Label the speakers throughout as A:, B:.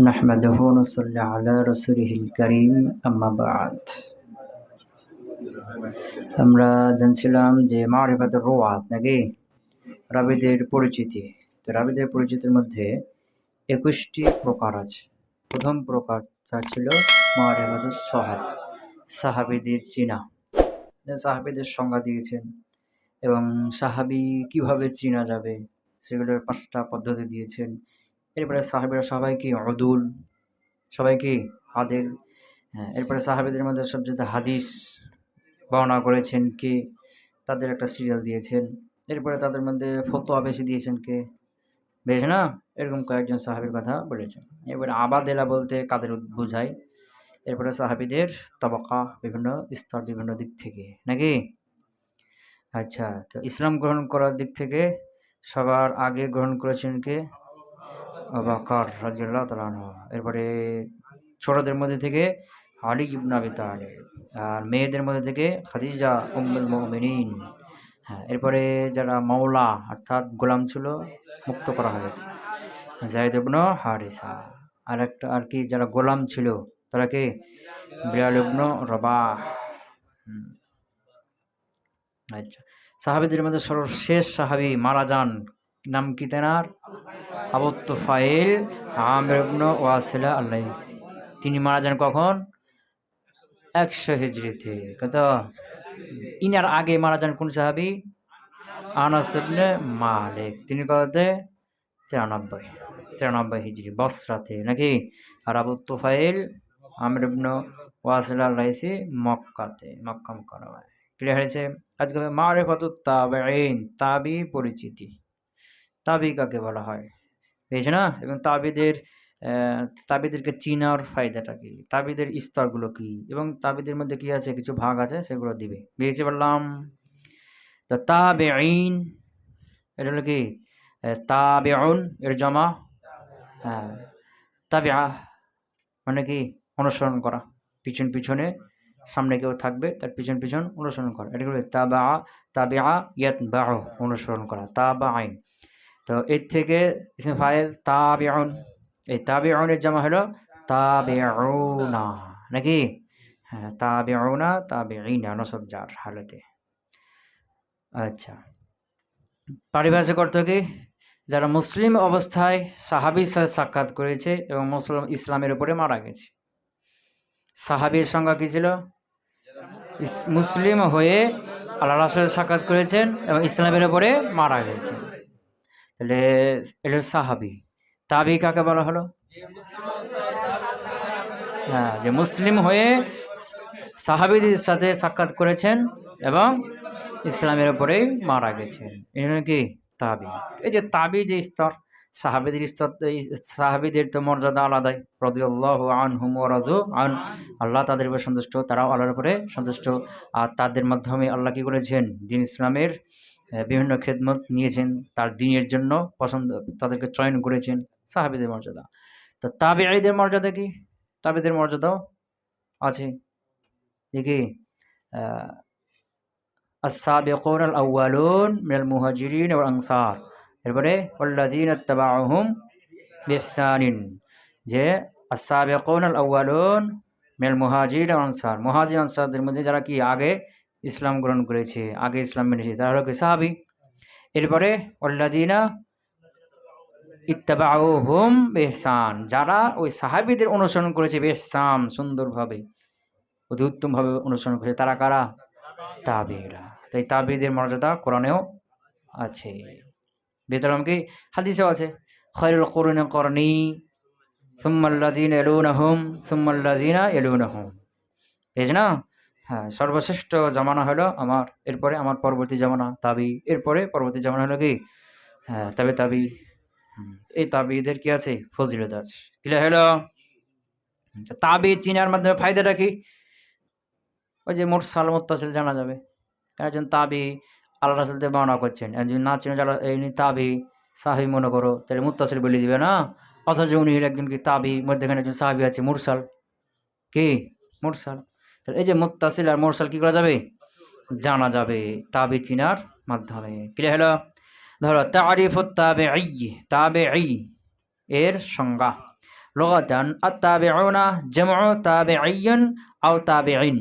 A: نحمده ونصلي على رسوله الكريم أما بعد আমরা জানছিলাম যে মারিফাতুর রোয়াত নাকি রাবিদের পরিচিতি তো রাবিদের পরিচিতির মধ্যে একুশটি প্রকার আছে প্রথম প্রকার যা ছিল মারিফাতুর সহাব সাহাবিদের চিনা সাহাবিদের সংজ্ঞা দিয়েছেন এবং সাহাবি কিভাবে চিনা যাবে সেগুলোর পাঁচটা পদ্ধতি দিয়েছেন। এরপরে সাহাবিরা সবাই কি অদুল সবাই কি আদেল হ্যাঁ এরপরে সাহাবিদের মধ্যে সবচেয়ে হাদিস বর্ণনা করেছেন কে? তাদের একটা সিরিয়াল দিয়েছেন। এরপরে তাদের মধ্যে ফতোয়া বেশি দিয়েছেন কে? বেশ না? এরকম কয়েকজন সাহাবির কথা বলেছেন। এরপরে আবাদেলা বলতে কাদের বোঝায়? এরপরে সাহাবিদের তবকা, বিভিন্ন স্তর, বিভিন্ন দিক থেকে। নাকি? আচ্ছা তো ইসলাম গ্রহণ করার দিক থেকে সবার আগে গ্রহণ করেছেন কে? বাকর রাজিয়াল্লাহ তালান এরপরে ছোটদের মধ্যে থেকে আলী ইবন আর মেয়েদের মধ্যে থেকে খাদিজা উম্মুল মুমিনিন। হ্যাঁ এরপরে যারা মাওলা অর্থাৎ গোলাম ছিল, মুক্ত করা হয়েছে জায়দ ইবন হারিসা। আর একটা আর কি যারা গোলাম ছিল, তারা কে? বিয়াল ইবন রবা আচ্ছা। সাহাবিদের মধ্যে সর্বশেষ সাহাবি মারা যান। নাম কি তেনার? আবু তুফাইল, আমির ইবনে ওয়াসিলা আল্লাহ তিনি মারা যান কখন? একশো হিজড়িতে। কত? ইনার আগে মারা যান কোন সাহাবি? আনাস ইবনে মালিক। তিনি কতে তিরানব্বই। তিরানব্বই হিজড়ি, বসরাতে। নাকি? আর আবু তুফাইল, আমির ইবনে ওয়াসিলা আল্লাইসি মক্কাতে মক্কাম করা হয় ক্লিয়ার হয়েছে? আজকে হবে মারেফাত তাবেইন তাবি পরিচিতি। তাবি কাকে বলা হয়? পেয়েছে না? এবং তাবিদের তাবিদেরকে চিনার ফায়দাটা কি? তাবিদের স্তরগুলো কি? এবং তাবিদের মধ্যে কি আছে? কিছু ভাগ আছে? সেগুলো দিবে। বুঝেছি বললাম। তো তাবে আইন এটা হলো কি? তাবে এর জমা। হ্যাঁ। তাবে মানে কি? অনুসরণ করা। পিছন পিছনে সামনে কেউ থাকবে, তার পিছন পিছন অনুসরণ করা। এটা হলো তাবা তাবে আ ইয়াত বা অনুসরণ করা। তা বা আইন তো এর থেকে ফাইল তাবিউন। এই তাবিউনের জামা হলো তাবিউনা। নাকি? হ্যাঁ তাবিউনা তাবিউনা নসব যার হালতে। আচ্ছা। পারিভাষিক অর্থ কি? যারা মুসলিম অবস্থায় সাহাবির সাথে সাক্ষাৎ করেছে এবং মুসলিম ইসলামের উপরে মারা গেছে। সাহাবির সংজ্ঞা কী ছিল? মুসলিম হয়ে আল্লাহ রাসুলের সাক্ষাৎ করেছেন এবং ইসলামের উপরে মারা গেছেন। তাহলে এটা সাহাবি। তাবি কাকে বলা হলো? হ্যাঁ যে মুসলিম হয়ে সাহাবিদের সাথে সাক্ষাৎ করেছেন এবং ইসলামের উপরেই মারা গেছেন। এটা কি? তাবি। এই যে তাবি যে স্তর সাহাবেদের সাহাবিদের তো মর্যাদা আলাদাই। রদিউল্লাহ আন হুমরাজ আন, আল্লাহ তাদের উপরে সন্তুষ্ট, তারাও আল্লাহর উপরে সন্তুষ্ট। আর তাদের মাধ্যমে আল্লাহ কী করেছেন? দিন ইসলামের বিভিন্ন খেদমত নিয়েছেন, তার দিনের জন্য পছন্দ, তাদেরকে চয়ন করেছেন সাহাবিদের মর্যাদা। তো তাবে আইদের মর্যাদা কি? তাবেদের মর্যাদাও আছে। দেখি আসাবে কৌরাল আউ্বালুন মিনাল মুহাজিরিন আনসার। এরপরে বিহসানিন যে আসাবেকুন আল মেল মুহাজির আনসার মুহাজির আনসারদের মধ্যে যারা কি আগে ইসলাম গ্রহণ করেছে, আগে ইসলাম মেনেছে, তারা হলো কি সাহাবি। এরপরে ওল্লাদিনা ইত্তাবাহুম বেহসান যারা ওই সাহাবিদের অনুসরণ করেছে বেহসাম সুন্দরভাবে, অতি উত্তমভাবে অনুসরণ করেছে, তারা কারা? তাবিরা। তাই তাবিদের মর্যাদা কোরআনেও আছে। বেতরম কি হাদিসেও আছে খৈরুল করুন করনি সুম্মাল্লাদিন এলুন আহম সুম্মাল্লাদিনা এলুন আহম বুঝ না? হ্যাঁ সর্বশ্রেষ্ঠ জামানা হলো আমার, এরপরে আমার পরবর্তী জামানা তাবি, এরপরে পরবর্তী জামানা হলো কি? হ্যাঁ তবে তাবি। এই তাবিদের কি আছে? ফজিলত আছে। কিলা হলো? তাবি চিনার মাধ্যমে ফায়দাটা কি? ওই যে মোট সাল মোত্তাসিল জানা যাবে। একজন তাবি আল্লাহ রাসুলতে বর্ণনা করছেন। একজন না চিনে যারা এমনি তাবি সাহাবি মনে করো, তাহলে মুত্তাসিল বলে দিবে না? অথচ উনি একজন কি তাবি, মধ্যেখানে একজন সাহাবি আছে, মুরসাল। কি? মুরসাল। তাহলে এই যে মুত্তাসিল আর মুরসাল কী করা যাবে? জানা যাবে। তাবি চিনার মাধ্যমে। ক্লিয়ার হলো? ধরো, তারিফ তাবে আই তাবে আই এর সংজ্ঞা। লগাতান, আত্তাবিউনা জামউ তাবিঈন আও তাবে আইন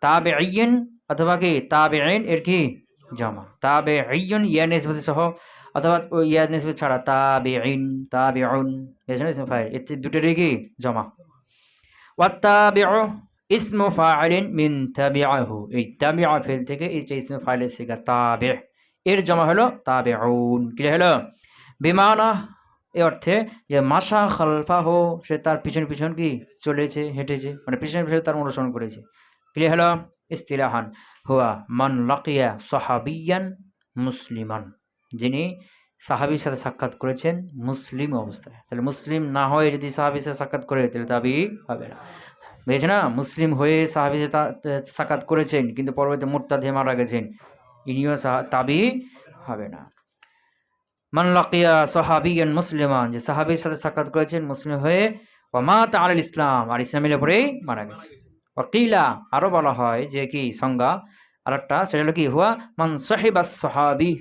A: তাবে তাবিঈন অথবা কি? তাবে আইন এর কি? জমা। তাবিঈন, ইয়া নিসবত সহ, অথবা ওই ইয়া নিসবত ছাড়া তাবিউন এজন্য ইসমে ফাইল। এতে দুটোরই কি? জমা। ওয়াত্তাবিউ ইসমু ফাইলিন মিন তাবিআহু। এই তাবিআ ফেল থেকে এই যে ইসমে ফাইলের সিগা তাবি এর জমা হলো তাবিউন। কি হলো? বিমানা, এ অর্থে যে মাসা খালফা হো সে তার পিছন পিছন কি? চলেছে, হেঁটেছে মানে পিছনে পিছনে তার অনুসরণ করেছে। ক্লিয়ার হলো? ইস্তিলাহান। হুয়া মান লাকিয়া সাহাবিয়ান মুসলিমান। যিনি সাহাবির সাথে সাক্ষাৎ করেছেন মুসলিম অবস্থায়। তাহলে মুসলিম না হয়ে যদি সাহাবির সাথে সাক্ষাৎ করে, তাহলে দাবি হবে না। বুঝেছে না? মুসলিম হয়ে তা- সাক্ষাৎ করেছেন, কিন্তু পরবর্তী মোর্তাদে মারা গেছেন। ইনিও তাবি হবে না। মান লাকিয়া সাহাবিয়ান মুসলিমান, যে সাহাবির সাথে সাক্ষাৎ করেছেন মুসলিম হয়ে ওমাত আল ইসলাম, আর ইসলামের উপরেই মারা গেছে। ওকিলা আরও বলা হয় যে কি সংজ্ঞা আর একটা সেটা হলো কি, হুয়া মান সাহিবাস সাহাবি,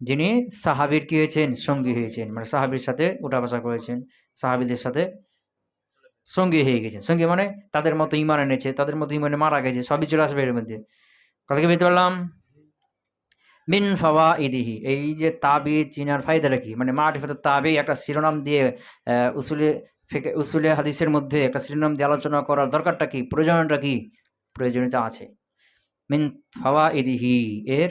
A: যিনি সাহাবির কি হয়েছেন? সঙ্গী হয়েছেন। মানে সাহাবির সাথে উঠা বসা করেছেন, সাহাবিদের সাথে সঙ্গী হয়ে গেছেন। সঙ্গী মানে তাদের মতো ইমান এনেছে, তাদের মতো ইমানে মারা গেছে, সবই চলে আসবে এর মধ্যে। কথা কি বুঝতে পারলাম? মিন ফাওয়া ইদিহি এই যে তাবি চিনার ফায়দাটা কি? মানে মারিফত তাবি একটা শিরোনাম দিয়ে উসুলে ফেকে, উসুলে হাদিসের মধ্যে একটা শিরোনাম দিয়ে আলোচনা করার দরকারটা কি? প্রয়োজনটা কি? প্রয়োজনীয়তা আছে। মিন ফাওয়া ইদিহি এর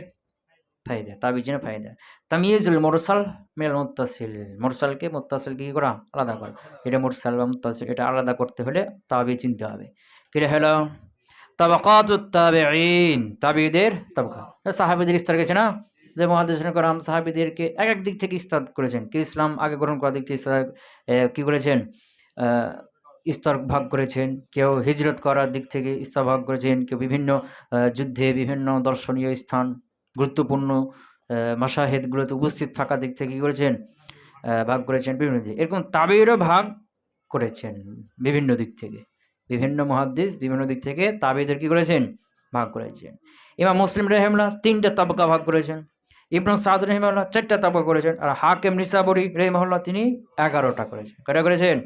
A: ফায়দা তাবি চিনা ফায়দা তামিজুল মোরসাল মেল মুত্তাসিল মোরসালকে মুত্তাসিলকে কি করা? আলাদা করা। এটা মোরসাল বা মুত্তাসিল এটা আলাদা করতে হলে তাবি চিনতে হবে। কিরে হলো তাবাকাতুত তাবেঈন তাবিদের তাবকা সাহাবিদের স্তর গেছে না? যে মহাদেশ করাম সাহাবিদেরকে এক এক দিক থেকে ইস্তাদ করেছেন। কেউ ইসলাম আগে গ্রহণ করার দিক থেকে ইস্তাদ, কি করেছেন? স্তর ভাগ করেছেন কেউ হিজরত করার দিক থেকে স্তর ভাগ করেছেন কেউ বিভিন্ন যুদ্ধে বিভিন্ন দর্শনীয় স্থান গুরুত্বপূর্ণ আহ, মাসাহেদগুলোতে উপস্থিত থাকার দিক থেকে কী করেছেন? ভাগ করেছেন বিভিন্ন দিক। এরকম তাবেরও ভাগ করেছেন বিভিন্ন দিক থেকে। বিভিন্ন মহাদ্দিস বিভিন্ন দিক থেকে তাবেদের কী করেছেন? ভাগ করেছেন। এবার মুসলিম রহমলা তিনটা তাবকা ভাগ করেছেন। ইবন সাদ রহিমাল্লাহ চারটা তাবকা করেছেন। আর হাকেম নিসাবরি রহিমহল্লা তিনি এগারোটা করেছেন। কটা করেছেন?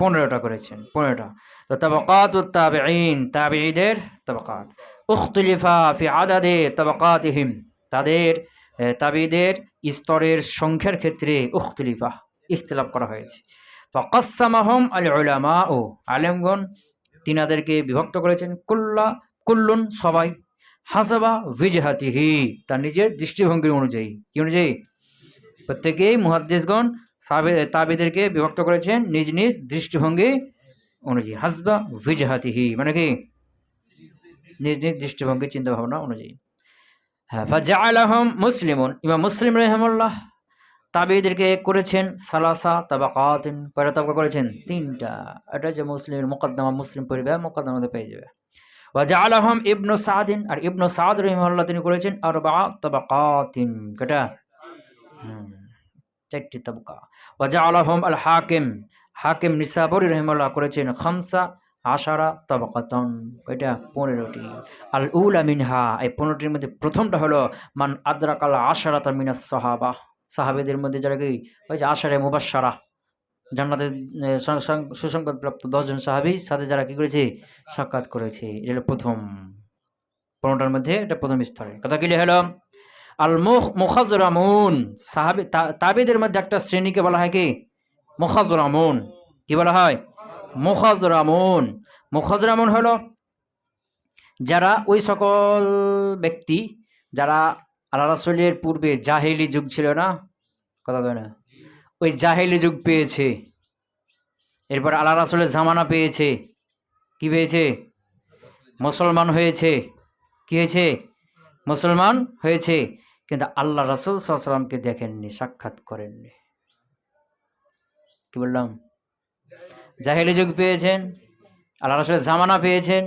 A: পনেরোটা করেছেন, পনেরোটা। তো তাবকাত তাবেঈন, তাবেঈদের তাবকাত। উখতুলিফা ফি আদাদে তাবকাতিহিম, তাদের তাবিদের স্তরের সংখ্যার ক্ষেত্রে উখতুলিফা, ইখতিলাফ করা হয়েছে। ফকাসামাহম আল উলামা ও আলেমগণ তিনাদেরকে বিভক্ত করেছেন, কুল্লা, কুল্লুন সবাই, হাসাবা ভিজহাতিহি তার নিজের দৃষ্টিভঙ্গি অনুযায়ী, কি অনুযায়ী? প্রত্যেকেই মুহাদ্দিসগণ তাবিদেরকে বিভক্ত করেছেন নিজ নিজ দৃষ্টিভঙ্গি অনুযায়ী। হাসবা ভিজহাতিহি মানে কি? নিজ নিজ দৃষ্টিভঙ্গি চিন্তা ভাবনা অনুযায়ী। হ্যাঁ ফাজা আলহম মুসলিমন। ইমাম মুসলিম রহমুল্লাহ তাবিদেরকে করেছেন সালাসা তাবাকাতিন কয়টা তাবাকা করেছেন? তিনটা। এটা যে মুসলিমের মোকদ্দমা মুসলিম পরিবার মোকদ্দমাতে পেয়ে যাবে। ওয়াজা আলহম ইবনু সাদিন আর ইবনু সাদ রহিমুল্লাহ তিনি করেছেন আর বা তাবাকাতিন। কয়টা? হুম, চারটি তাবকা। ওয়াজা আলহম আল হাকিম হাকিম নিসাবরি রহিমুল্লাহ করেছেন খামসা আশারা তাবাকাতন। কয়টা পনেরোটি। আল উলা মিনহা, এই পনেরোটির মধ্যে প্রথমটা হলো, মান আদ্রাকাল আশারাতা মিনাস সাহাবা। সাহাবেদের মধ্যে যারা কি? ওই যে আশারে মুবাসারা জান্নাতের সুসংবাদপ্রাপ্ত দশজন সাহাবি, সাথে যারা কি করেছে? সাক্ষাৎ করেছে। এটা হলো প্রথম। পনেরোটার মধ্যে এটা প্রথম স্তরে। কথা কি হলো? আল মুখ মুখাজরামুন সাহাবি তাবিদের মধ্যে একটা শ্রেণীকে বলা হয় কি? মুখাজরামুন কি বলা হয়? মুখাজরামুন মুখাজরামুন হলো যারা ওই সকল ব্যক্তি, যারা আল্লাহ রাসুলের পূর্বে জাহেলি যুগ ছিল না? কথা কয় না? ওই জাহেলি যুগ পেয়েছে। এরপর আল্লাহ রাসুলের জামানা পেয়েছে। কি পেয়েছে? মুসলমান হয়েছে। কি হয়েছে? মুসলমান হয়েছে। কিন্তু আল্লাহ রাসুল সাল্লামকে দেখেননি, সাক্ষাৎ করেননি। কি বললাম? জাহেলি যুগ পেয়েছেন, আল্লাহ রাসুলের জামানা পেয়েছেন,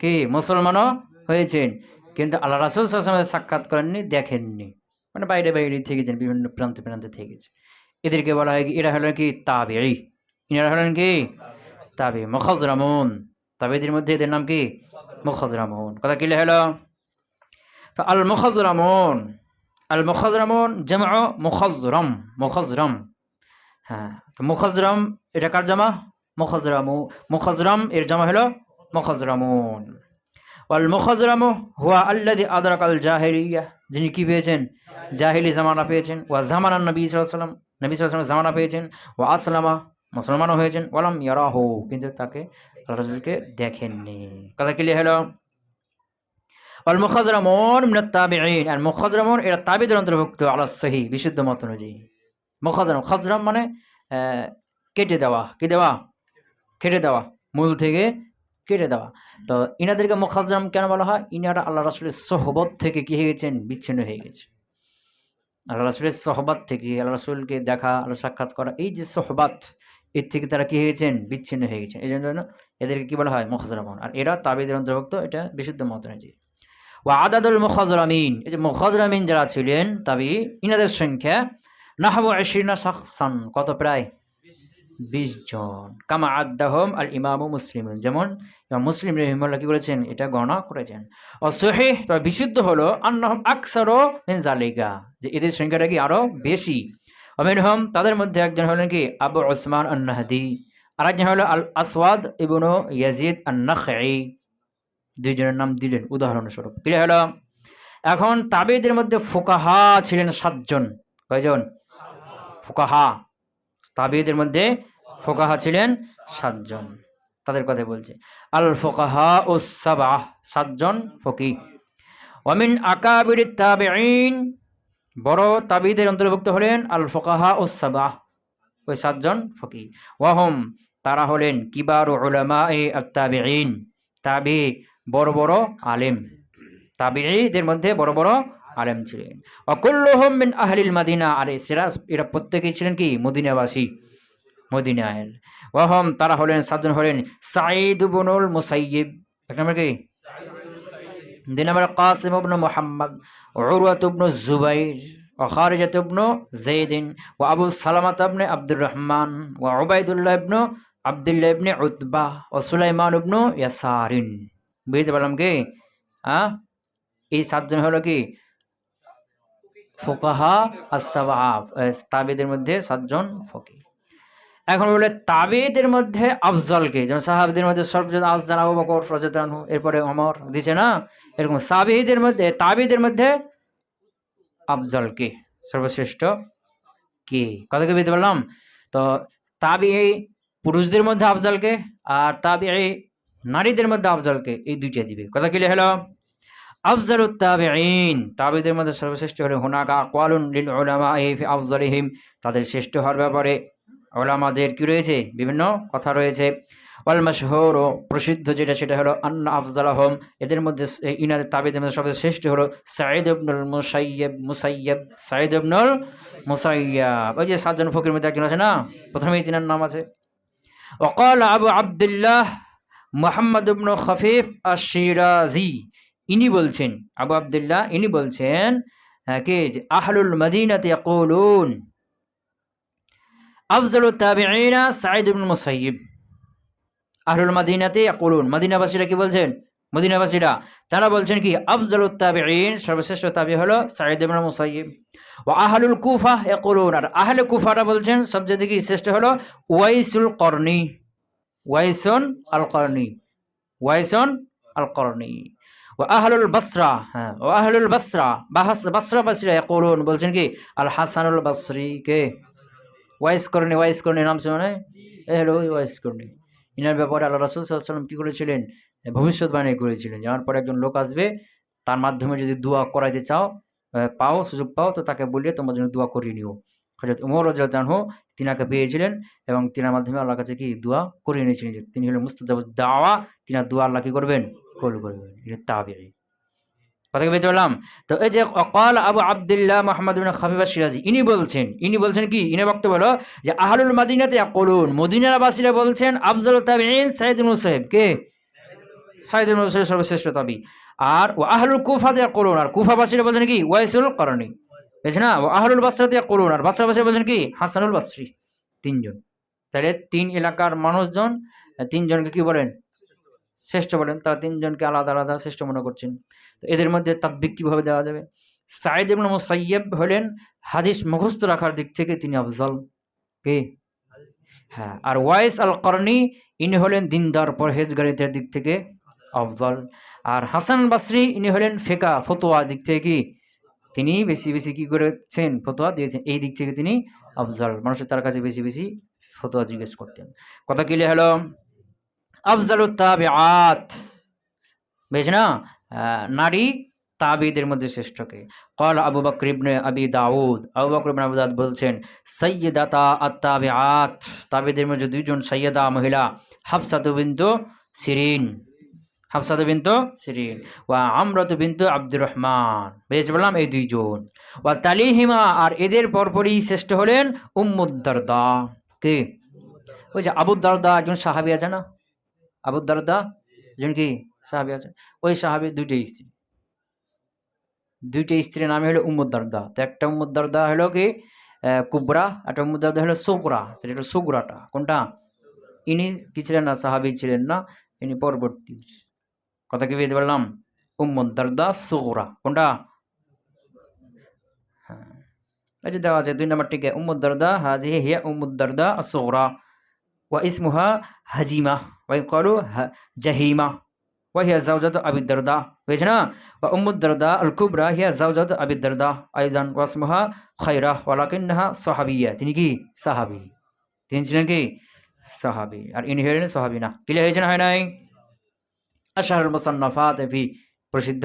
A: কি মুসলমানও হয়েছেন, কিন্তু আল্লাহ রাসুল সাল্লামের সাক্ষাৎ করেননি, দেখেননি। মানে বাইরে বাইরে থেকেছেন বিভিন্ন প্রান্তে প্রান্তে থেকেছে এদেরকে বলা হয় কি, এরা হলেন কি তাবে এরা হলেন কি তাবে মুখজরামুন। তাবেদের মধ্যে এদের নাম কি, মুখজরামুন। কথা কিলে হলো? তো আল মুখজরামুন আল মুখজরামুন জামা মুখজরম মুখজরম হ্যাঁ তো মুখজরম এটা কার জামা? মুখজরামু মুখজরম এর জামা হলো মুখজরামুন ওয়াল মুখজরামু হুয়া আল্লাদি আদরাক আল জাহেরিয়া যিনি কি পেয়েছেন? জাহিলি জামানা পেয়েছেন। ওয়া জামানান নবী সাল্লাম নবী সাল্লাম জামানা পেয়েছেন। ওয়া আসলামা, মুসলমানও হয়েছেন। ওয়ালাম ইয়ারাহু, কিন্তু তাকে আল্লাহ দেখেননি। কথা ক্লিয়ার হলো? ওয়াল মুখজরামুন মিনাত তাবিঈন আর মুখজরামুন, এরা তাবিদের অন্তর্ভুক্ত আলা সহি, বিশুদ্ধ মত অনুযায়ী। মুখজরাম, খজরাম মানে কেটে দেওয়া। কি দেওয়া? কেটে দেওয়া। মূল থেকে কেটে দেওয়া। তো ইনাদেরকে মুখাজরাম কেন বলা হয়? ইনারা আল্লাহ রাসুলের সহবত থেকে কি হয়ে গেছেন? বিচ্ছিন্ন হয়ে গেছে। আল্লাহ রাসুলের সহবাত থেকে, আল্লাহ রাসুলকে দেখা, আল্লাহ সাক্ষাৎ করা, এই যে সহবাত, এর থেকে তারা কি হয়েছেন বিচ্ছিন্ন হয়ে গেছেন। এই জন্য এদেরকে কি বলা হয়? মুখাজরামন। আর এরা তাবিদের অন্তর্ভুক্ত, এটা বিশুদ্ধ মত অনুযায়ী। ও আদাদুল মুখাজরামিন। এই যে মুখাজরামিন যারা ছিলেন, তাবি, ইনাদের সংখ্যা নাহাবু আশিনা শাকসান কত প্রায়? বিশ জন। কামা আদাহম আল ইমামু মুসলিম যেমন মুসলিম রহিমুল্লাহ কি করেছেন? এটা গণনা করেছেন। ও সোহে তবে বিশুদ্ধ হলো, আন্নাহম আকসারও জালিকা যে এদের সংখ্যাটা কি আরও বেশি? অমিনহম তাদের মধ্যে একজন হলেন কি? আবু ওসমান আন্নাহাদি। আর একজন হলো আল আসওয়াদ ইবনু ইয়াজিদ আন্নাখি দুইজনের নাম দিলেন, উদাহরণস্বরূপ। ক্লিয়ার হলো? এখন তাবেদের মধ্যে ফোকাহা ছিলেন সাতজন। কয়জন? ফোকাহা। তাবিদের মধ্যে ফোকাহা ছিলেন সাতজন। তাদের কথা বলছে। আল ফোকাহা ও সাবাহ সাতজন ফকি। ওয়ামিন আকাবির তাবেইন বড় তাবিদের অন্তর্ভুক্ত হলেন আল ফোকাহা ও সাবাহ ওই সাতজন ফকি। ওয়াহম, তারা হলেন কিবার উলামা এ আত্তাবিন তাবি বড় বড় আলেম। তাবিদের মধ্যে বড় বড় আলেম ছিলেন। অকুল্লহম মিন আহলিল মাদিনা। আর সেরা এরা প্রত্যেকেই ছিলেন কি? মদিনাবাসী। মদিনায়। ওয়াহম, তারা হলেন, সাতজন হলেন, সাঈদ বনুল মুসাইয়িব। এক নম্বর কি? দুই নম্বর Qasim ibn Muhammad, Urwah ibn Zubair ও খারিজাত ইবনু যায়দিন ও Abu Salamah ibn Abdur Rahman ও Ubaidullah ibn Abdullah ibn Utbah ও সুলাইমান ইবনু ইয়াসারিন। বুঝতে পারলাম কি? হ্যাঁ এই সাতজন হলো কি? ফোকাহা আসাবাহ তাবিদের মধ্যে সাতজন ফকি। এখন বলে তাবিদের মধ্যে আফজলকে যেমন সাহাবিদের মধ্যে সর্বজন আফজাল আবু বকর ফজদানহু এরপরে অমর দিছে না? এরকম সাবিদের মধ্যে তাবিদের মধ্যে আফজলকে সর্বশ্রেষ্ঠ কে? কথা কে বুঝতে পারলাম? তো তাবি পুরুষদের মধ্যে আফজলকে আর তাবি নারীদের মধ্যে আফজালকে এই দুইটা দিবে। কথা কি হলো? আফজাল তাবেইন তাবেদের মধ্যে সর্বশ্রেষ্ঠ হলো হোনাকা। কোয়ালুন লিল ওলামা আফজালিহিম, তাদের শ্রেষ্ঠ হওয়ার ব্যাপারে ওলামাদের কি রয়েছে? বিভিন্ন কথা রয়েছে। ওয়াল মাসহর ও প্রসিদ্ধ যেটা, সেটা হলো আন্না আফজাল আহম এদের মধ্যে ইনাদের তাবেদের মধ্যে সবচেয়ে শ্রেষ্ঠ হলো সাইদ আবনুল মুসাইয়েব মুসাইয়ব সাইদ আবনুল মুসাইয়াব ওই যে সাতজন ফকির মধ্যে একজন আছে না? প্রথমেই তিনার নাম আছে। ওকাল আবু আবদুল্লাহ মোহাম্মদ ইবনু খফিফ আশিরাজি ইনি বলছেন, আবু আবদুল্লাহ, ইনি বলছেন কে? আহলুল মদিনাতে ইয়াকুলুন, আফজল তাবিঈনা সাঈদ ইবনে মুসাইয়িব। আহলুল মদিনাতে ইয়াকুলুন। মদিনাবাসীরা কি বলছেন? মদিনাবাসীরা, তারা বলছেন কি? আফজল তাবিঈন, সর্বশ্রেষ্ঠ তাবি হলো সাঈদ ইবনে মুসাইয়িব। ও আহলুল কুফা ইয়াকুলুন। আর আহলে কুফারা বলছেন, সবচেয়ে কি শ্রেষ্ঠ হলো ওয়াইসুল করনি। ওয়াইসন আল করনি ওয়াইসন আল করনি ও আহলুল বসরা হ্যাঁ ও আহলুল বসরা। বসরা বাসরা করুন বলছেন কি? আল হাসানুল বসরি কে? ওয়াইস করনি ওয়াইস করনি নাম শুনে হলো ওয়াইস করনি। ইনার ব্যাপারে আল্লাহ রাসুল সাল্লাম কী করেছিলেন? ভবিষ্যৎবাণী করেছিলেন। যাওয়ার পরে একজন লোক আসবে, তার মাধ্যমে যদি দোয়া করাইতে চাও পাও, সুযোগ পাও, তো তাকে বলিয়ে তোমার জন্য দোয়া করিয়ে নিও হজরত উমর রাজু তিনাকে পেয়েছিলেন এবং তিনার মাধ্যমে আল্লাহর কাছে কি দোয়া করিয়ে নিয়েছিলেন তিনি হলেন মুস্তাজাব দাওয়া তিনার দোয়া আল্লাহ কি করবেন? কবুল করবেন। এটা তাবিঈ। কথা বুঝতে পারলাম? তো এই যে অকাল আবু আবদুল্লাহ মোহাম্মদ বিন খাফিবা সিরাজি ইনি বলছেন ইনি বলছেন কি? ইনি বক্তব্য হলো যে আহলুল মাদিনাতে কলুন মদিনাবাসীরা বলছেন আফজল তাবিন সাইদুল মুসাহেব কে? সাইদুল সর্বশ্রেষ্ঠ তাবি আর ও আহলুল কুফাতে করুন আর কুফাবাসীরা বলছেন কি? ওয়াইসুল করণী বুঝছে না ও আহলুল বাসরাতে করুন, আর বাসরাবাসীরা বলছেন কি? হাসানুল বাসরি, তিনজন। তাহলে তিন এলাকার মানুষজন, তিনজনকে কি বলেন? শ্রেষ্ঠ বলেন। তারা তিনজনকে আলাদা আলাদা শ্রেষ্ঠ মনে করছেন। তো এদের মধ্যে তাকবিক কীভাবে দেওয়া যাবে? সাইদ ইবনে মুসাইয়্যিব হলেন হাদিস মুখস্থ রাখার দিক থেকে তিনি আফজল। কে? হ্যাঁ আর ওয়াইস আল করনি ইনি হলেন দিনদার পরহেজগারিতার দিক থেকে আফজল। আর হাসান বাসরি, ইনি হলেন ফেকা, ফতোয়া দিক থেকে কি? তিনি বেশি বেশি কি করেছেন? ফতোয়া দিয়েছেন। এই দিক থেকে তিনি আফজল, মানুষের তার কাছে বেশি বেশি ফতোয়া জিজ্ঞেস করতেন। কথা কিলে হলো? আফজাল তাবিআত। বেশ না? নারী তাবিদের মধ্যে শ্রেষ্ঠকে। Call Abu Bakr ibn Abi Dawud. Abu Bakr Abu দাউদ বলছেন সৈয়দাতা আত্তাবিআত। তাবিদের মধ্যে দুইজন সৈয়দা মহিলা, হাফসাতু বিন্তু সিরিন। হাফসাতু বিন্তু সিরিন। ওয়া আমরাতু বিন্তু আব্দুর রহমান বেশ বললাম এই দুইজন। ওয়া তালিহিমা, আর এদের পরপরই শ্রেষ্ঠ হলেন উম্মুদ্দারদা। কে? ওই যে আবুদ্দারদা একজন সাহাবি আছে না? আবুদ্দারদা? একজন কি সাহাবি আছে? ওই সাহাবি দুইটা স্ত্রী। দুইটা স্ত্রীর নামে হলো উম্মুদ্দারদা। তো একটা উম্মুদ্দারদা হলো কি? কুবরা, একটা উম্মুদ্দারদা হলো তাহলে এটা সুগরাটা। কোনটা? ইনি কি ছিলেন না? সাহাবি ছিলেন না। ইনি পরবর্তী। কথা কি বুঝতে পারলাম উম্মুদ্দারদা সুগরা কোনটা হ্যাঁ এই যে দেওয়া আছে দুই নম্বরটিকে উম্মুদ্দারদা হাজি হিয়া উম্মুদ্দারদা সুগরা ওয়া ইসমুহা হাজিমা ওয়াই কলু জাহিমা وهي زوجة أبي الدرداء بيجنا وأم الدرداء الكبرى هي زوجة أبي الدرداء أيضا واسمها خيرة ولكنها صحابية তিনি কি সাহাবী তিনি ছিলেন কি সাহাবী আর ইনি হলেন সাহাবী না ক্লিয়ার হয়েছে না হয় নাই আশাহুল মুসান্নাফাত ফি প্রসিদ্ধ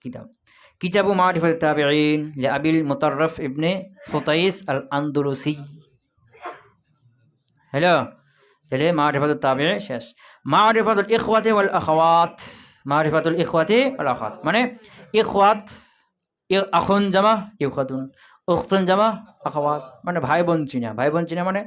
A: কিতাব। কিতাব মারিফাত তাবিঈন লিআবিল মুতাররফ ইবনে ফুতাইস আল আন্দালুসি হ্যালো? তাহলে মারিফাতুল তাবে শেষ। মারিফাতুল ইখওয়াতে ওয়াল আখাওয়াত। মারিফাতুল ইখওয়াতে ওয়াল আখাওয়াত। মানে ইখওয়াত আখুন জামা, ইখওয়াতুন। উখতুন জামা, আখাওয়াত। মানে ভাই বোন চিনা। ভাই বোন চিনা মানে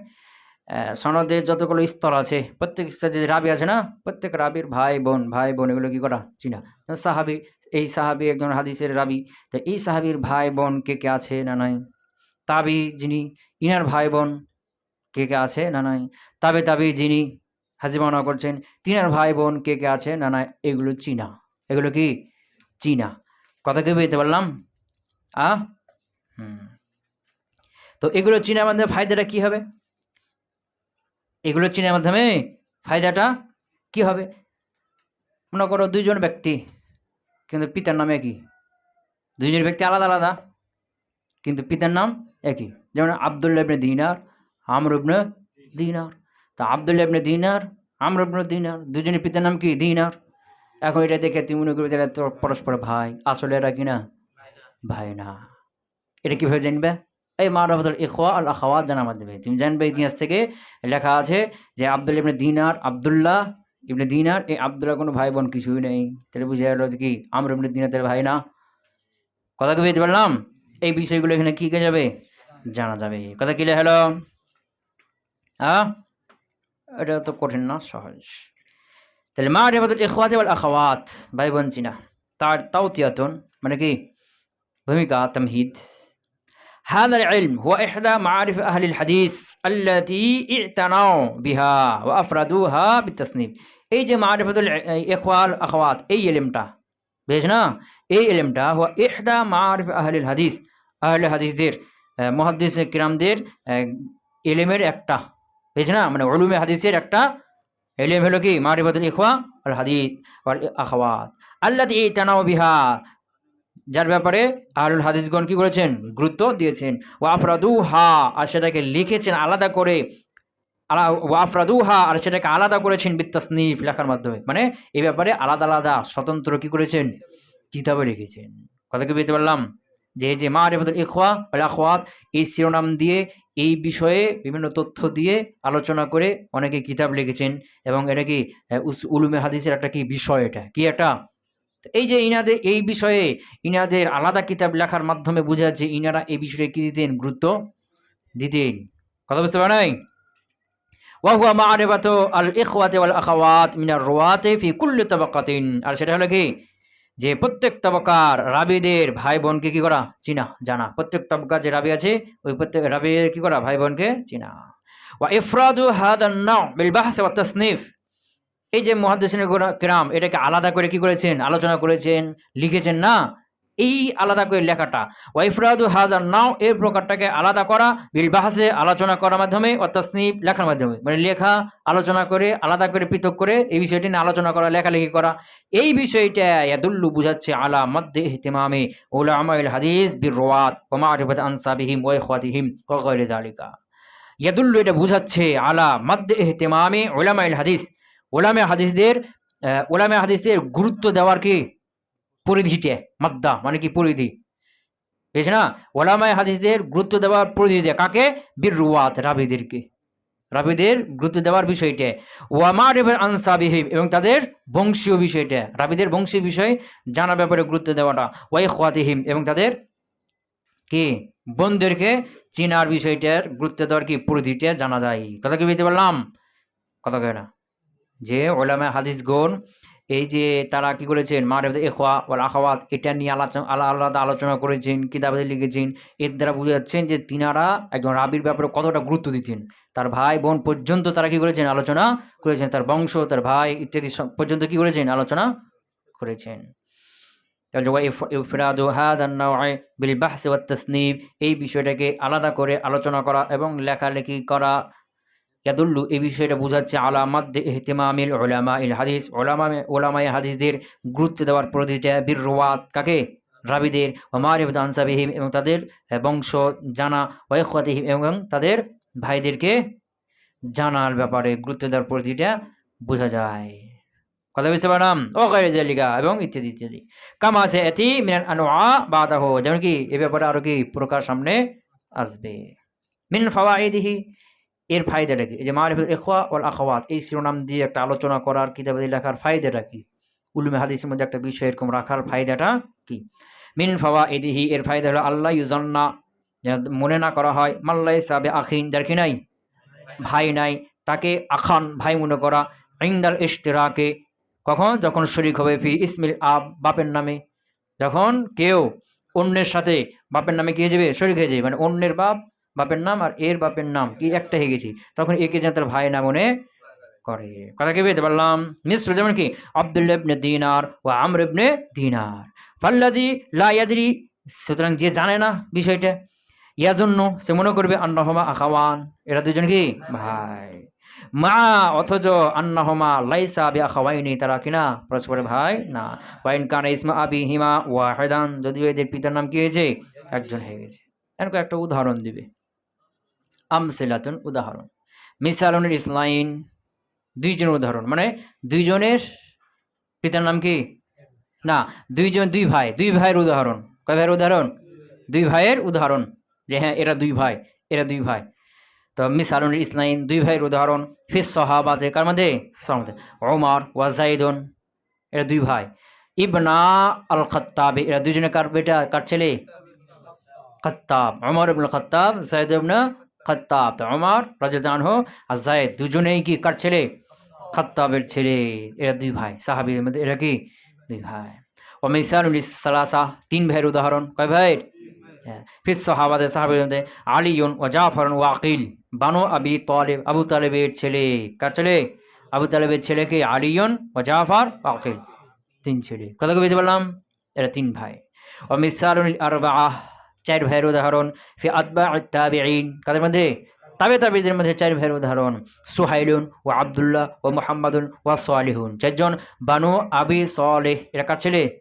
A: সনদের যতগুলো স্তর আছে, প্রত্যেক যে রাবি আছে না, প্রত্যেক রাবির ভাই বোন ভাই বোন এগুলো কী করা? চিনা। সাহাবি, এই সাহাবি একজন হাদিসের রাবি, তো এই সাহাবির ভাই বোন কে কে আছে না নাই? তাবি যিনি, ইনার ভাই বোন কে কে আছে না নাই? তাবে তাবি যিনি হাজিমানা করছেন, তিনার ভাই বোন কে কে আছে না না এগুলো চীনা। এগুলো কি? চীনা। কথা কে বুঝতে পারলাম? আ? হুম। তো এগুলো চীনার মাধ্যমে ফায়দাটা কি হবে? এগুলো চীনের মাধ্যমে ফায়দাটা কি হবে? মনে করো দুইজন ব্যক্তি, কিন্তু পিতার নাম একই। দুইজন ব্যক্তি আলাদা আলাদা, কিন্তু পিতার নাম একই। যেমন আবদুল্লাহ ইবনে দিনার, আমর ইবনে দিনার। তা আবদুল্লাহ ইবনে দিনার, আমর ইবনে দিনার, দুজনের পিতার নাম কি? দিনার। এখন এটা দেখে তুমি মনে করবে, তাহলে তোর পরস্পর ভাই। আসলে এরা কি না ভাই না। এটা কীভাবে জানবে? এই মারাফতুল ইখওয়া আল আখাওয়াত জানার মাধ্যমে। তুমি জানবে ইতিহাস থেকে লেখা আছে যে আবদুল্লাহ ইবনে দিনার, আবদুল্লাহ ইবনে দিনার, এই আবদুল্লাহ কোনো ভাই বোন কিছুই নেই। তাহলে বুঝে গেল কি, আমর ইবনে দিনার তার ভাই না। কথা কি বুঝতে পারলাম? এই বিষয়গুলো এখানে কী কে যাবে? জানা যাবে। কথা কিলে হলো? হ্যাঁ এটা তো কঠিন না, সহজ। তাহলে মা রেফাতুল ইখওয়াতে ওয়াল আখাওয়াত ভাই বোন চিনা। তার তাওতিয়াতুন মানে কি? ভূমিকা, তামহিদ। هذا العلم هو إحدى معارف أهل الحديث التي اعتنوا بها وأفردوها بالتصنيف এই যে মারিফতুল ইখওয়াল আখাওয়াত এই এলিমটা বেশ না এই এলিমটা হুয়া ইহদা মারিফ আহলিল হাদিস আহলে হাদিসদের মহাদিস কিরামদের এলিমের একটা বেশ না মানে উলুমে হাদিসের একটা এলিম হলো কি মারিফতুল ইখওয়া আল হাদিস ওয়াল আখাওয়াত আল্লাতি তানাও বিহা যার ব্যাপারে আহলুল হাদিসগণ কি করেছেন? গুরুত্ব দিয়েছেন। ওয়াফরাদু হা আর সেটাকে লিখেছেন আলাদা করে, আলা ওয়াফরাদু হা আর সেটাকে আলাদা করেছেন বিত্তাসনিফ লেখার মাধ্যমে। মানে এ ব্যাপারে আলাদা আলাদা স্বতন্ত্র কি করেছেন? কিতাবে লিখেছেন। কথা কি বুঝতে পারলাম? যে যে মা রেফাতুল ইখওয়া আখওয়াত, এই শিরোনাম দিয়ে, এই বিষয়ে বিভিন্ন তথ্য দিয়ে আলোচনা করে অনেকে কিতাব লিখেছেন। এবং এটা কি উলুমে হাদিসের একটা কি বিষয় এটা? কি একটা? এই যে ইনাদের, এই বিষয়ে ইনাদের আলাদা কিতাব লেখার মাধ্যমে বোঝা যাচ্ছে ইনারা এই বিষয়ে কি দিতেন গুরুত্ব দিতেন। কথা বুঝতে পারেন ওয়াহুয়া মারিফাতু আল ইখওয়াতি ওয়াল আখাওয়াত মিনার রুয়াতে ফি কুল্লি তাবাকাতিন আর সেটা হলো কি? যে প্রত্যেক তবকার রাবিদের ভাই বোনকে কি করা? চিনা, জানা। প্রত্যেক তবকার যে রাবি আছে, ওই প্রত্যেক রাবির কি করা? ভাই বোনকে চিনা। ওয়া ইফরাদু হাদান নাও বিল বাহস ওয়া তাসনিফ। এই যে মহাদিসিন কিরাম এটাকে আলাদা করে কি করেছেন? আলোচনা করেছেন, লিখেছেন না? এই আলাদা করে লেখাটা। ওয়াইফরাদু হাজার নাও, এর প্রকারটাকে আলাদা করা বিল বাহাসে আলোচনা করার মাধ্যমে অর্থাৎ লেখার মাধ্যমে। মানে লেখা, আলোচনা করে, আলাদা করে পৃথক করে, এই বিষয়টি নিয়ে আলোচনা করা, লেখালেখি করা। এই বিষয়টা ইয়াদুল্লু বুঝাচ্ছে, আলা মধ্যে ইহতিমামে উলামাইল হাদিস বির রোয়াত মারিফাত আনসাবিহিম ওয়া ইখওয়াতিহিম, ওয়া গায়রি যালিকা ইয়াদুল্লু এটা বুঝাচ্ছে, আলা মধ্যে ইহতিমামে উলামাইল হাদিস ওলামে হাদিসদের ওলামে হাদিসদের গুরুত্ব দেওয়ার কি? পরিধিটা মাদ্দা মানে কি পরিধি? বুঝেছে না? ওলামায় হাদিসদের গুরুত্ব দেওয়ার পরিধি কাকে? বীর রুয়াত রাবিদেরকে রাবিদের গুরুত্ব দেওয়ার বিষয়টা ওয়ামার এবার আনসাবিহিম এবং তাদের বংশীয় বিষয়টা রাবিদের বংশীয় বিষয় জানা ব্যাপারে গুরুত্ব দেওয়াটা। ওয়াই খাতিহিম এবং তাদের কি? বোনদেরকে চিনার বিষয়টার গুরুত্ব দেওয়ার কি পরিধিটা জানা যায়? কথা কি বুঝতে পারলাম? কথা কয় না? যে ওলামা হাদিস গণ, এই যে তারা কি করেছেন মারেফ এখোয়া ওয়াল আখাওয়াত, এটা নিয়ে আলোচনা, আলা- আলাদা আলোচনা করেছেন কিতাবে লিখেছেন, এর দ্বারা বুঝে যাচ্ছেন যে তিনারা একজন রাবির ব্যাপারে কতটা গুরুত্ব দিতেন। তার ভাই বোন পর্যন্ত তারা কি করেছেন, আলোচনা করেছেন। তার বংশ, তার ভাই ইত্যাদি পর্যন্ত কি করেছেন, আলোচনা করেছেন। বিল বাহস তাসনিফ এই বিষয়টাকে আলাদা করে আলোচনা করা এবং লেখালেখি করা ইয়াদুল্লু এই বিষয়টা বোঝাচ্ছে আলামাদ ইহতিমামিল ওলামা ইল হাদিস। ওলামা ওলামায় হাদিসদের গুরুত্ব দেওয়ার প্রতিটা বীর রোয়াত কাকে? রাবিদের ওমারিবদ আনসাবিহিম এবং তাদের বংশ জানা ওয়েখাতিহিম এবং তাদের ভাইদেরকে জানার ব্যাপারে গুরুত্ব দেওয়ার প্রতিটা বোঝা যায়। কথা বুঝতে পারলাম? ও এবং ইত্যাদি ইত্যাদি। কাম আছে এটি মিনান আনোয়া বাদাহ। যেমন কি, এ ব্যাপারে আরও কি প্রকার সামনে আসবে। মিন ফাওয়াইদিহি এর ফায়দাটা কি? এই যে মারিফুল ইখওয়া ওয়াল আখাওয়াত, এই শিরোনাম দিয়ে একটা আলোচনা করার কিতাবে লেখার ফায়দাটা কি? উলুমে হাদিসের মধ্যে একটা বিষয় এরকম রাখার ফায়দাটা কি? মিন ফাওয়া এদিহি এর ফায়দা হলো আল্লাহ ইউজান্না মনে না করা হয় মাল্লাই সাবে আখিন যার কি নাই? ভাই নাই। তাকে আখান, ভাই মনে করা, ইন্দাল ইশতেরাকে, কখন? যখন শরিক হবে, ফি ইসমিল আব, বাপের নামে। যখন কেউ অন্যের সাথে, বাপের নামে কি হয়ে যাবে? শরিক হয়ে যাবে। মানে অন্যের বাপ বাপের নাম আর এর বাপের নাম, কি একটা হয়ে গেছি। তখন একে যেন তার ভাই না মনে করে। কথা কি বুঝতে পারলাম? মিশ্র যেমন কি আব্দুল্লাহ ইবনে দিনার ও আমর ইবনে দিনার। ফাল্লাদি লা ইয়াদরি, সুতরাং যে জানে না বিষয়টা ইয়ার জন্য সে মনে করবে আন্নাহমা আখাওয়ান। এরা দুজন কি? ভাই। মা, অথচ আন্নাহমা লাইসা আবি আখাওয়াইনি, তারা কিনা পরস্পরের ভাই না। ওয়াইন কানা ইসমা আবি হিমা ওয়াহেদান, যদিও এদের পিতার নাম কি হয়েছে? একজন হয়ে গেছে। এরকম একটা উদাহরণ দিবে। আমসিলাতুন উদাহরণ। মিসালুনের ইসলাইন দুইজনের উদাহরণ। মানে দুইজনের পিতার নাম কি? না, দুইজন, দুই ভাই। দুই ভাইয়ের উদাহরণ। কয় ভাইয়ের উদাহরণ? দুই ভাইয়ের উদাহরণ। যে হ্যাঁ এরা দুই ভাই, এরা দুই ভাই। তো মিসালুনের ইসলাইন, দুই ভাইয়ের উদাহরণ। ফিস সহাবাতে, কার মধ্যে? সহাবাতে ওমার ওয়াজাইদন এরা দুই ভাই। ইবনা আল খত্তাবে এরা দুজনে কার বেটা, কার ছেলে? খত্তাব। অমর ইবনুল খত্তাব জায়দ ইবনে খত্তাব অমর রাজদান হো আর জায়দ দুজনেই কি কার ছেলে? খত্তাবের ছেলে। এরা দুই ভাই। সাহাবির মধ্যে এরা কি? দুই ভাই। ও মিসানুল সালাসা। তিন ভাইয়ের উদাহরণ। কয় ভাইয়ের? হ্যাঁ। ফির সাহাবাদের সাহাবির মধ্যে আলিউন ও জাফরন ওয়াকিল বানো আবি তালেব, আবু তালেবের ছেলে। কার ছেলে? আবু তালেবের ছেলেকে আলিয়ন ও জাফর ওয়াকিল তিন ছেলে। কত বুঝতে পারলাম এরা তিন ভাই। ও মিসারুল আরবাহ চার ভাইয়ের উদাহরণ, ফি আতবা তাবিঈন। কাদের মধ্যে? তাবে তাবিদের মধ্যে চার ভাইয়ের উদাহরণ, সুহাইলুন ও আবদুল্লাহ ও মোহাম্মদুন ও সালিহুন। চারজন বানু আবি সালেহ, এরা কার ছেলে?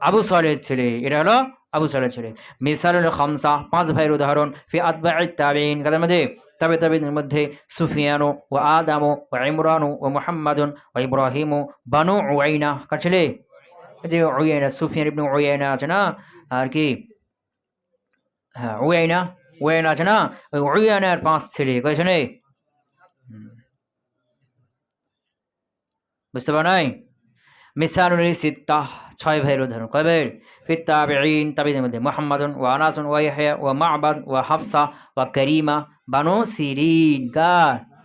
A: আবু সালের ছেলে। এটা হলো আবু সালের ছেলে। মিসালুল খামসা, পাঁচ ভাইয়ের উদাহরণ, ফি আতবা তাবিঈন। কাদের মধ্যে? তাবে তাবিদের মধ্যে সুফিয়ানো ও আদামো ও ইমরানু ও মোহাম্মদুন ও ইব্রাহিমু, বানু ওয়াইনা কার ছেলে? যে ওয়াইনা সুফিয়ান ইবনু ওয়াইনা আছে না? আর কি? হ্যাঁ ওয়াইনা ওয়াইনা আছে না? ওই ওয়াইনার পাঁচ ছেলে, কয় শুনে বুঝতে পার নাই? মিসানুল সিত্তা ছয় ভাইয়ের উদাহরণ। কয় ভাইয়ের? ফির তাবিঈন তাবিদের মধ্যে মোহাম্মদুন ও আনাসুন ওয়া ইয়াহয়া ও মা'বাদ ও হাফসা ও করিমা, বানু সিরিন। কার?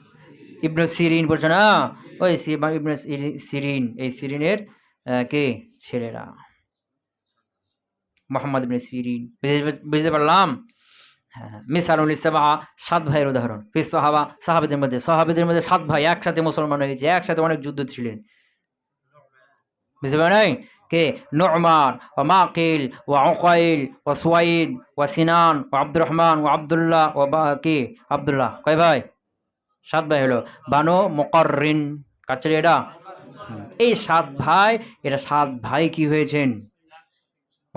A: ইবনু সিরিন বলছো না? ওই ইবনু সিরি- সিরিন। এই সিরিনের কে? ছেলেরা। মোহাম্মদ ইবনে সিরিন। বুঝতে- পারলাম? হ্যাঁ মিসানুল ইসলামা সাত ভাইয়ের উদাহরণ। ফির সাহাবা সাহাবিদের মধ্যে সাহাবিদের মধ্যে সাত ভাই একসাথে মুসলমান হয়েছে, একসাথে অনেক যুদ্ধ ছিলেন। বুঝতে পারেন কে? নোমান ও মাকিল ও অকাইল ও সোয়াইদ ও সিনান ও আব্দুর রহমান ও আবদুল্লাহ ও বা কে? আবদুল্লাহ। কয় ভাই? সাত ভাই হলো। বানো মোকরিন কাচ্চারি এটা? এই সাত ভাই এটা সাত ভাই কি হয়েছেন?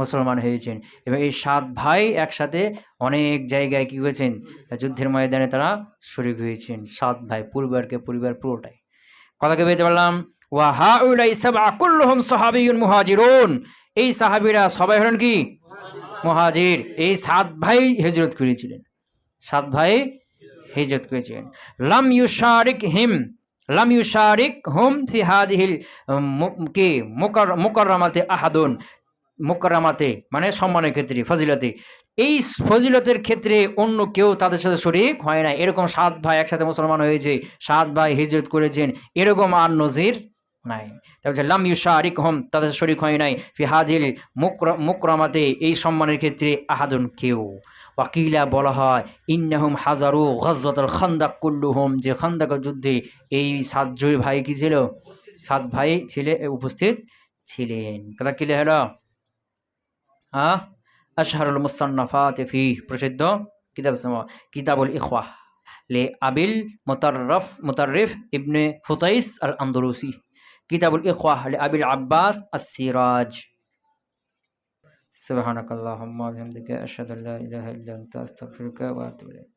A: মুসলমান হয়েছেন। এবং এই সাত ভাই একসাথে অনেক জায়গায় কি হয়েছেন? যুদ্ধের ময়দানে তারা শরিক হয়েছেন। সাত ভাই, পরিবারকে পরিবার পুরোটাই। কথাকে পেতে পারলাম? ওয়া হা উলাই সাব আকুল্লহম সাহাবিউন মুহাজিরুন। এই সাহাবিরা সবাই হলেন কি? মুহাজির। এই সাত ভাই হিজরত করেছিলেন। সাত ভাই হিজরত করেছিলেন। লাম ইউশারিক হিম, লাম ইউশারিক হুম ফি হাদিহিল কি? মুকার আহাদুন। মুকাররামাতে মানে সম্মানের ক্ষেত্রে, ফজিলতে। এই ফজিলতের ক্ষেত্রে অন্য কেউ তাদের সাথে শরিক হয় না। এরকম সাত ভাই একসাথে মুসলমান হয়েছে, সাত ভাই হিজরত করেছেন, এরকম আর নজির নাই। তারপর লাম ইউসা আরিক হম তাদের শরিক হয় নাই। ফি হাদিল মুকর- মুকরামাতে এই সম্মানের ক্ষেত্রে আহাদুন কেউ। ওয়াকিলা বলা হয়, ইন্নাহুম হাজারু গজওয়াতুল খান্দাক কুল্লুহুম যে খান্দাকের যুদ্ধে এই সাত জয় ভাই কি ছিল? সাত ভাই ছিলে, উপস্থিত ছিলেন। কথা কিলে হলো? আশহারুল মুসান্নাফাত ফি প্রসিদ্ধ কিতাব সমা কিতাবুল ইখওয়াহ লে আবিল মোতাররফ মোতাররিফ ইবনে ফুতাইস আল আন্দরুসি কিতাবুল ইখওয়াহ লে আবিল আব্বাস আসিরাজ سبحانك اللهم وبحمدك أشهد أن لا إله إلا أنت أستغفرك وأتوب إليك